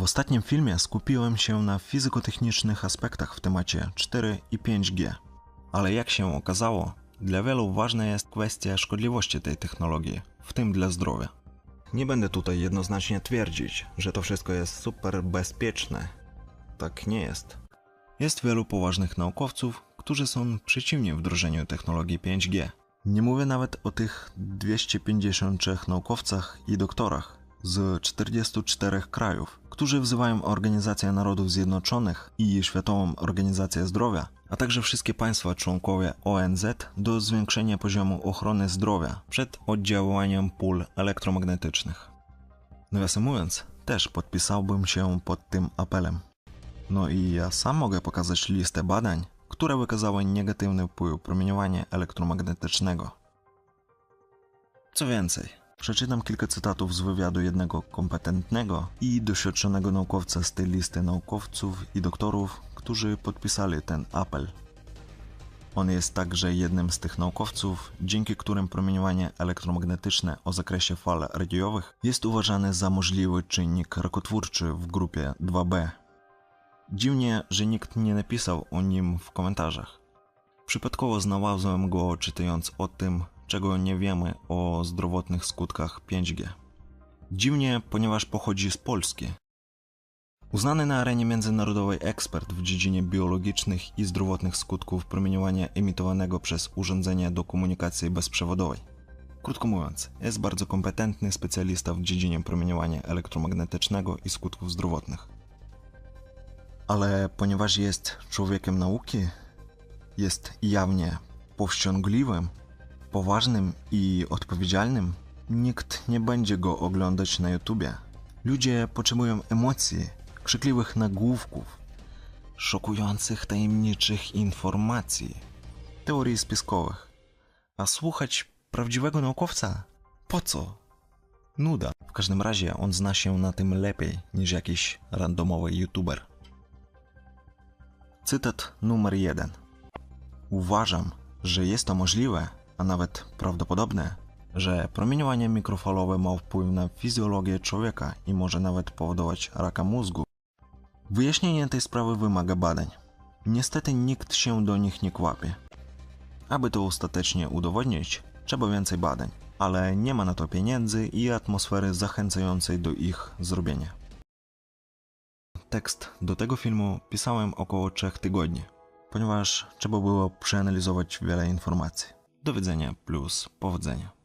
W ostatnim filmie skupiłem się na fizykotechnicznych aspektach w temacie 4 i 5G. Ale jak się okazało, dla wielu ważna jest kwestia szkodliwości tej technologii, w tym dla zdrowia. Nie będę tutaj jednoznacznie twierdzić, że to wszystko jest super bezpieczne. Tak nie jest. Jest wielu poważnych naukowców, którzy są przeciwni wdrożeniu technologii 5G. Nie mówię nawet o tych 253 naukowcach i doktorach z 44 krajów, którzy wzywają Organizację Narodów Zjednoczonych i Światową Organizację Zdrowia, a także wszystkie państwa członkowie ONZ do zwiększenia poziomu ochrony zdrowia przed oddziaływaniem pól elektromagnetycznych. Nawiasem mówiąc, też podpisałbym się pod tym apelem. No i ja sam mogę pokazać listę badań, które wykazały negatywny wpływ promieniowania elektromagnetycznego. Co więcej, przeczytam kilka cytatów z wywiadu jednego kompetentnego i doświadczonego naukowca z tej listy naukowców i doktorów, którzy podpisali ten apel. On jest także jednym z tych naukowców, dzięki którym promieniowanie elektromagnetyczne o zakresie fal radiowych jest uważane za możliwy czynnik rakotwórczy w grupie 2B. Dziwnie, że nikt nie napisał o nim w komentarzach. Przypadkowo znalazłem go czytając o tym, czego nie wiemy o zdrowotnych skutkach 5G. Dziwnie, ponieważ pochodzi z Polski. Uznany na arenie międzynarodowej ekspert w dziedzinie biologicznych i zdrowotnych skutków promieniowania emitowanego przez urządzenia do komunikacji bezprzewodowej. Krótko mówiąc, jest bardzo kompetentny specjalista w dziedzinie promieniowania elektromagnetycznego i skutków zdrowotnych. Ale ponieważ jest człowiekiem nauki, jest jawnie powściągliwym, poważnym i odpowiedzialnym, nikt nie będzie go oglądać na YouTubie. Ludzie potrzebują emocji, krzykliwych nagłówków, szokujących, tajemniczych informacji, teorii spiskowych. A słuchać prawdziwego naukowca? Po co? Nuda. W każdym razie on zna się na tym lepiej niż jakiś randomowy YouTuber. Cytat numer jeden. Uważam, że jest to możliwe, a nawet prawdopodobne, że promieniowanie mikrofalowe ma wpływ na fizjologię człowieka i może nawet powodować raka mózgu. Wyjaśnienie tej sprawy wymaga badań. Niestety nikt się do nich nie kłapie. Aby to ostatecznie udowodnić, trzeba więcej badań, ale nie ma na to pieniędzy i atmosfery zachęcającej do ich zrobienia. Tekst do tego filmu pisałem około 3 tygodni, ponieważ trzeba było przeanalizować wiele informacji. Do widzenia plus powodzenia.